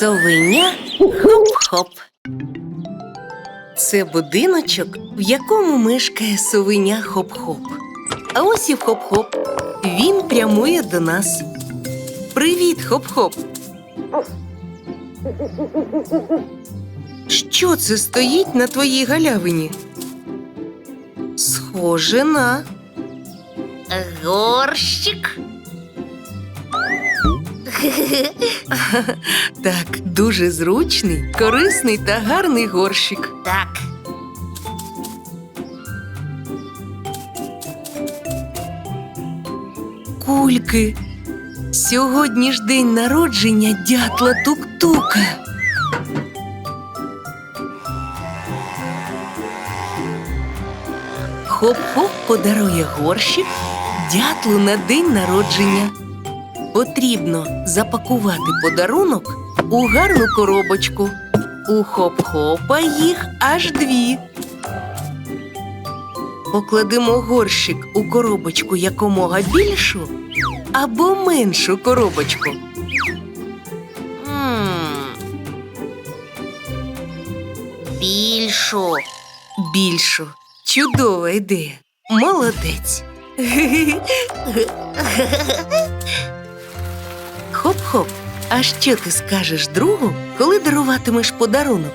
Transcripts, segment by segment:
совеня хоп-хоп. Це будиночок, в якому мешкає совеня хоп-хоп. А ось і хоп-хоп. Він прямує до нас. Привіт, хоп-хоп. Що це стоїть на твоїй галявині? Схоже на. Горщик. Так, дуже зручний, корисний та гарний горщик. Так. Кульки. Сьогодні ж день народження дятла Тук-Тука. Хоп-хоп подарує горщик дятлу на день народження. Потрібно запакувати подарунок у гарну коробочку. У хоп-хопа їх аж дві. Покладемо горщик у коробочку якомога більшу або меншу коробочку. Більшу. Більшу. Чудова ідея. Молодець. Хоп-хоп. А що ти скажеш другу, коли даруватимеш подарунок?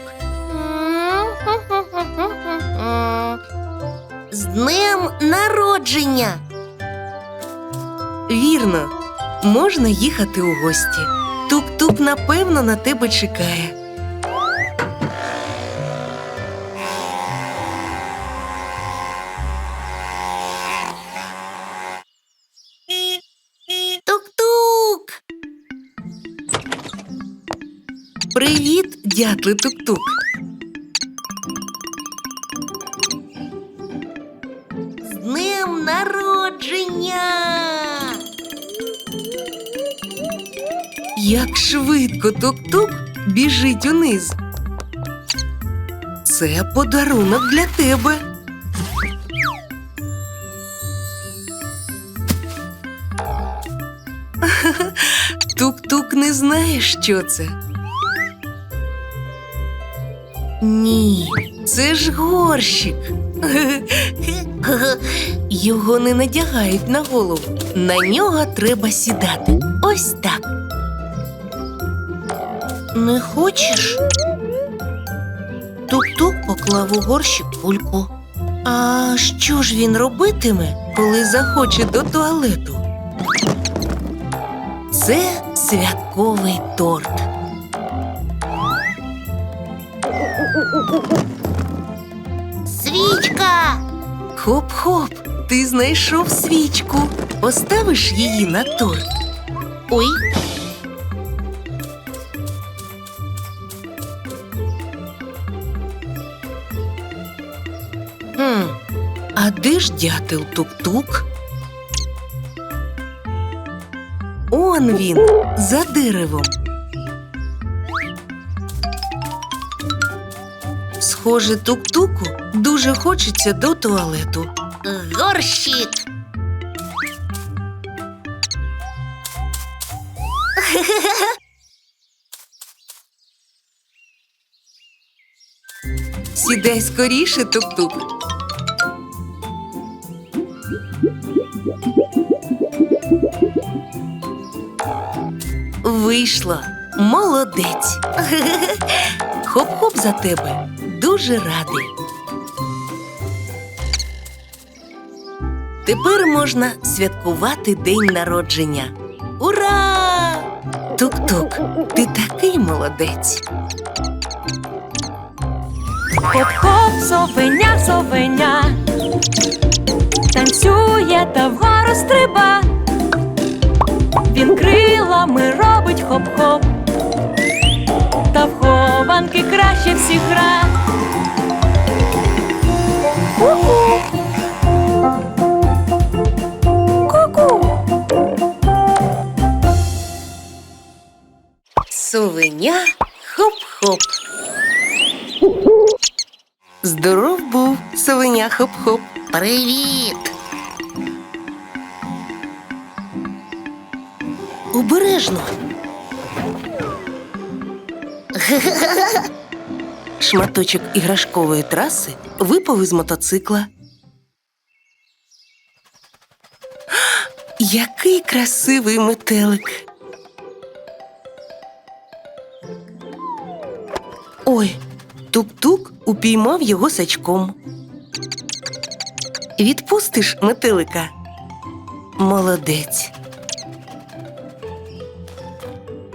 З днем народження. Вірно, можна їхати у гості. Тук-туп напевно, на тебе чекає. Привіт, дятли тук-тук. З днем народження. Як швидко тук-тук біжить униз. Це подарунок для тебе. Тук-тук не знає, що це. Ні, це ж горщик. Його не надягають на голову. На нього треба сідати. Ось так. Не хочеш? Тук-тук поклав у горщик кульку. А що ж він робитиме, коли захоче до туалету? Це святковий торт. Свічка. Хоп-хоп, ти знайшов свічку. Поставиш її на торт. Ой. Хм, а де ж дятел тук-тук? Он він, за деревом. Схоже, тук-туку дуже хочеться до туалету. Горщик. Сідай скоріше, тук-тук. Вийшло. Молодець. Хоп-хоп за тебе. Дуже радий. Тепер можна святкувати день народження. Ура! Тук-тук, ти такий молодець. Хоп-хоп, совеня, совеня, танцює та вгору стриба. Він крилами робить хоп-хоп, та в краще всіх гра. Ку-ку. Ку-ку. Хоп-хоп. Здоров був совеня хоп-хоп. Привіт! Обережно. Шматочок іграшкової траси випав із мотоцикла. Який красивий метелик. Ой, тук-тук упіймав його сачком. Відпустиш метелика? Молодець.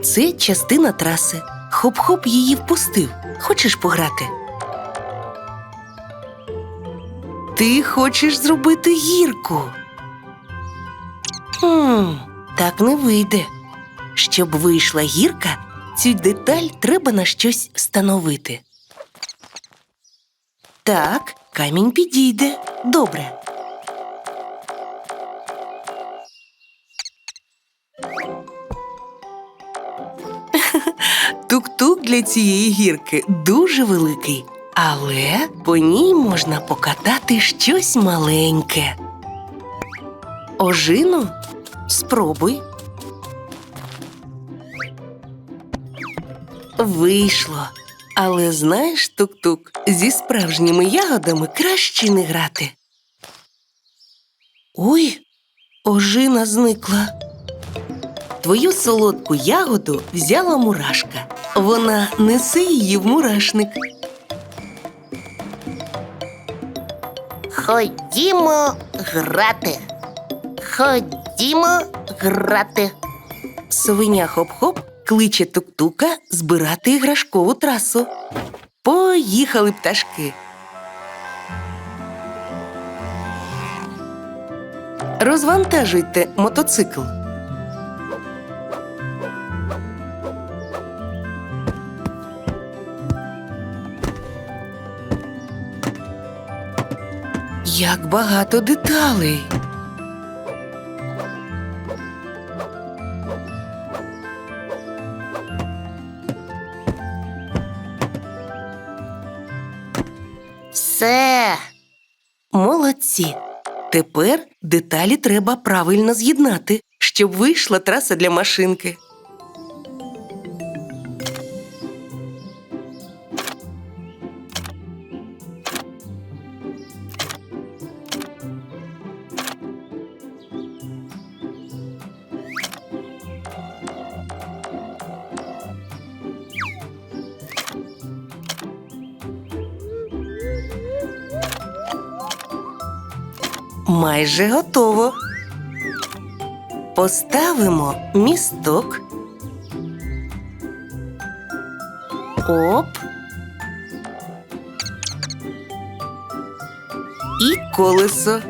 Це частина траси. Хоп-хоп її впустив. Хочеш пограти? Ти хочеш зробити гірку. Хм, так не вийде. Щоб вийшла гірка, цю деталь треба на щось встановити. Так, камінь підійде. Добре. Тук-тук для цієї гірки дуже великий, але по ній можна покатати щось маленьке. Ожину? Спробуй. Вийшло. Але знаєш, тук-тук, зі справжніми ягодами краще не грати. Ой, ожина зникла. Твою солодку ягоду взяла мурашка. Вона несе її в мурашник. Ходімо грати. Ходімо грати. Совеня хоп-хоп кличе тук-тука збирати іграшкову трасу. Поїхали пташки. Розвантажуйте мотоцикл. Як багато деталей. Все. Молодці. Тепер деталі треба правильно з'єднати, щоб вийшла траса для машинки. Майже готово. Поставимо місток. Оп. І колесо.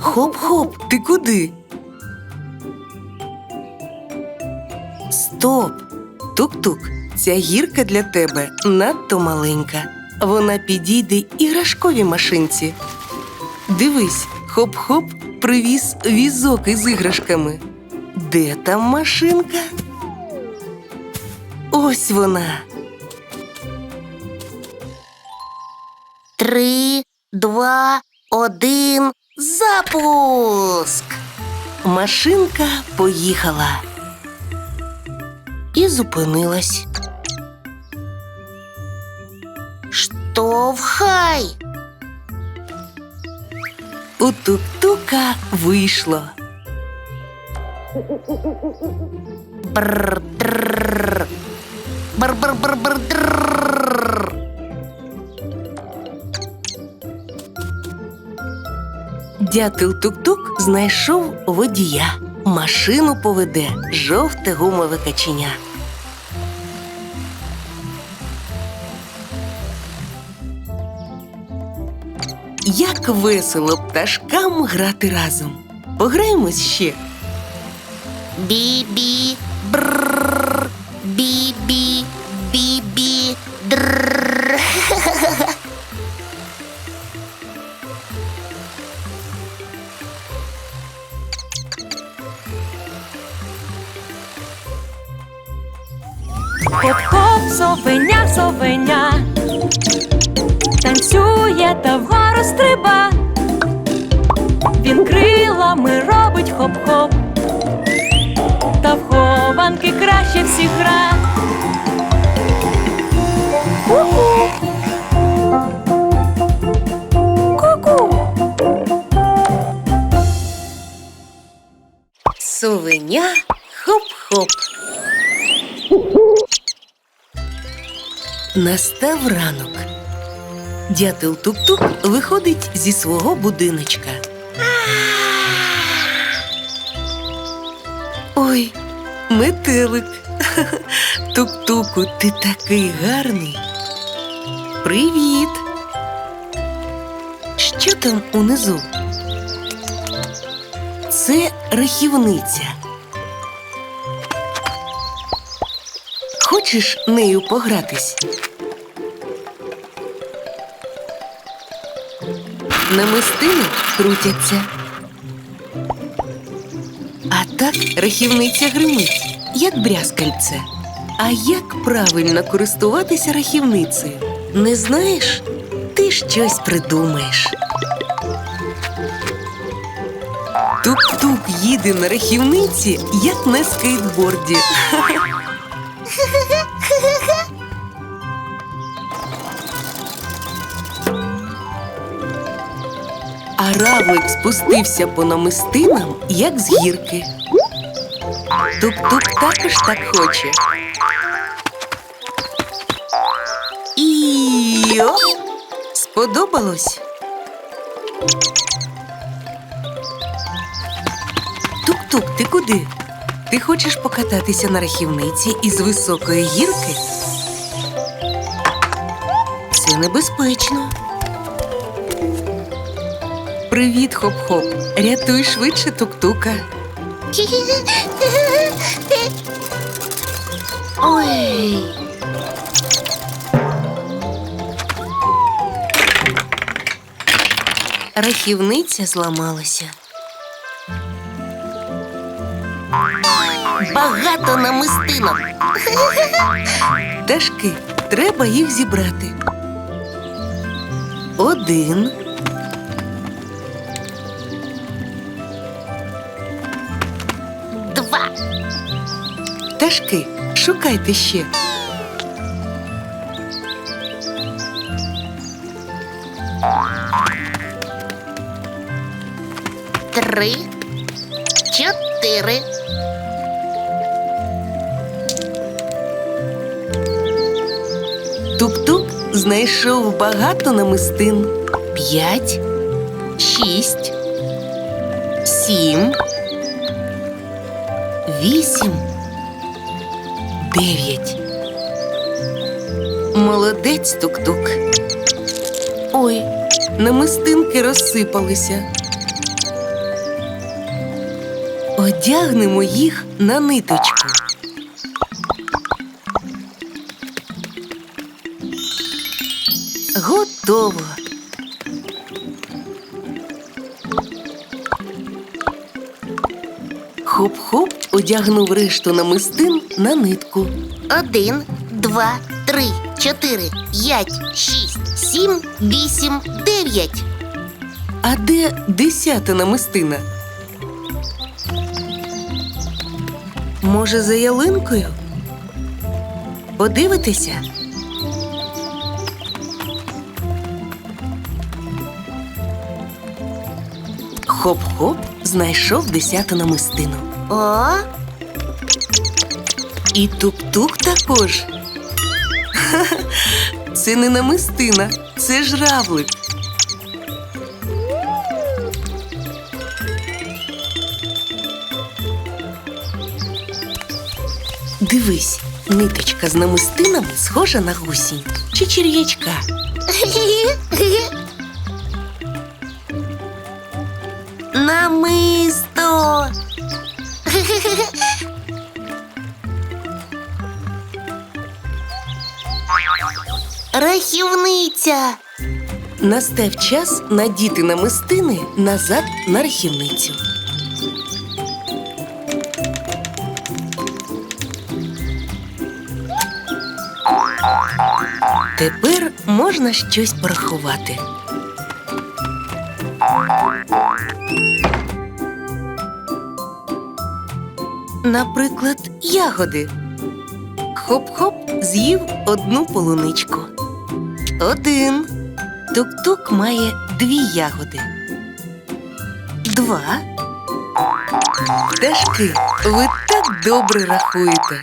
Хоп-хоп, ти куди? Стоп! Тук-тук, ця гірка для тебе надто маленька. Вона підійде іграшковій машинці. Дивись, хоп-хоп привіз візок із іграшками. Де там машинка? Ось вона. Три, два, один. Запуск. Машинка поїхала і зупинилась. Штовхай. У тук-тука вийшло. Бр-др. Бр-бр-бр-бр-др. Дятел тук-тук знайшов водія. Машину поведе жовте гумове каченя. Як весело пташкам грати разом. Пограємось ще. Бі-бі. Бр. Бі-бі, бі-бі, дрррр. Хоп-хоп, совеня, совеня, танцює та вгору стриба. Він крилами робить хоп-хоп, та в хованки краще всіх гра. Ку-ку. Ку-ку. Совеня хоп-хоп. Настав ранок. Дятел Тук-Тук виходить зі свого будиночка. Ой, метелик. Тук-туку, ти такий гарний. Привіт. Що там унизу? Це рахівниця. Хочеш нею погратись? Намистини крутяться. А так рахівниця гримить, як брязкальце. А як правильно користуватися рахівницею? Не знаєш? Ти щось придумаєш. Тук-тук їде на рахівниці, як на скейтборді. А спустився по намистинам, як з гірки. Тук-тук також так хоче. І! Сподобалось? Тук-тук, ти куди? Ти хочеш покататися на рахівниці із високої гірки? Це небезпечно. Привіт, хоп-хоп. Рятуй швидше тук-тука. Ой. Рахівниця зламалася. Багато намистинок. Дашки, треба їх зібрати. Один. Пташки, шукайте ще. Три. Чотири. Тук-тук знайшов багато намистин. П'ять, шість, сім, вісім, дев'ять. Молодець тук-тук. Ой, намистинки розсипалися. Одягнемо їх на ниточку. Готово. Хоп-хоп одягнув решту намистин на нитку. Один, два, три, чотири, п'ять, шість, сім, вісім, дев'ять. А де десята намистина? Може, за ялинкою? Подивитися? Хоп-хоп знайшов десяту намистину. О, І тук-тук також. Це не намистина, це жравлик. Дивись, ниточка з намистинами схожа на гусінь чи черв'ячка. На мисто. Рахівниця. Настав час надіти намистини назад на рахівницю. Тепер можна щось порахувати. Наприклад, ягоди. Хоп-хоп з'їв одну полуничку. Один. Тук-тук має дві ягоди. Два. Пташки, ви так добре рахуєте.